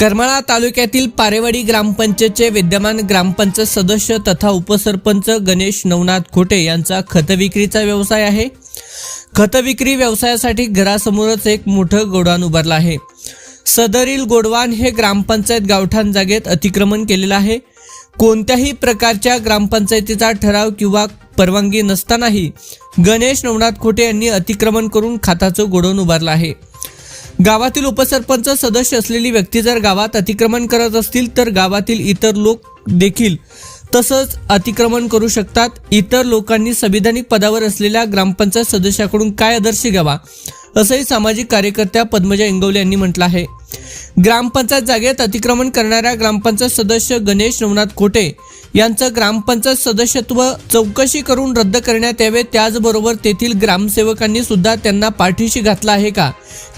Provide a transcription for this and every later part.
करमाळा तालुक्यातील पारेवाडी ग्रामपंचायतचे विद्यमान ग्रामपंचायत सदस्य तथा उपसरपंच गणेश नवनाथ खोटे यांचा खतविक्रीचा व्यवसाय आहे. खतविक्री व्यवसायासाठी घरासमोरच एक मोठं गोडाऊन उभारलं आहे. सदरील गोडवान हे ग्रामपंचायत गावठाण जागेत अतिक्रमण केलेलं आहे. कोणत्याही प्रकारच्या ग्रामपंचायतीचा ठराव किंवा परवानगी नसतानाही गणेश नवनाथ खोटे यांनी अतिक्रमण करून खाताचं गोडाऊन उभारलं आहे. गावातील उपसरपंच सदस्य असलेली व्यक्ती जर गावात अतिक्रमण करत असतील तर गावातील इतर लोक देखील तसंच अतिक्रमण करू शकतात. इतर लोकांनी संविधानिक पदावर असलेल्या ग्रामपंचायत सदस्याकडून काय आदर्श घ्यावा? असंही सामाजिक कार्यकर्त्या पद्मजा इंगवले यांनी म्हटलं आहे. ग्रामपंचायत जागेत अतिक्रमण करणाऱ्या ग्रामपंचायत सदस्य गणेश रवनाथ खोटे यांचं ग्रामपंचायत सदस्यत्व चौकशी करून रद्द करण्यात यावे त्याचबरोबर तेथील ग्रामसेवकांनी सुद्धा त्यांना पाठीशी घातला आहे का?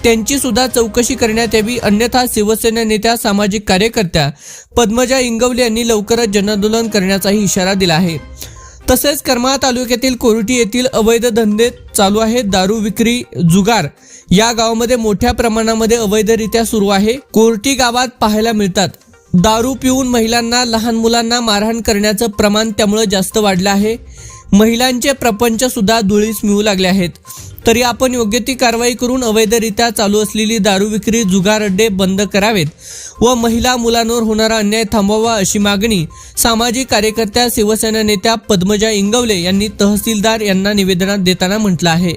त्यांची सुद्धा चौकशी करण्यात यावी अन्यथा शिवसेना नेत्या सामाजिक कार्यकर्त्या पद्मजा इंगवले यांनी लवकरच जनआंदोलन करण्याचाही इशारा दिला आहे. तसेच करमाळा तालुक्यातील कोरटी येथील अवैध धंदे चालू आहेत. दारू विक्री जुगार या गावामध्ये मोठ्या प्रमाणामध्ये अवैधरित्या सुरू आहे. कोरटी गावात पाहायला मिळतात. दारू पिऊन महिलांना लहान मुलांना मारहाण करण्याचं प्रमाण त्यामुळे जास्त वाढलं आहे. महिलांचे प्रपंच सुद्धा धुळीस मिळू लागले आहेत. तरी आपण योग्य ती कारवाई करून अवैधरित्या चालू असलेली दारू विक्री जुगार अड्डे बंद करावेत व महिला मुलांवर होणारा अन्याय थांबवावा अशी मागणी सामाजिक कार्यकर्त्या शिवसेना नेत्या पद्मजा इंगवले यांनी तहसीलदार यांना निवेदनात देताना म्हटलं आहे.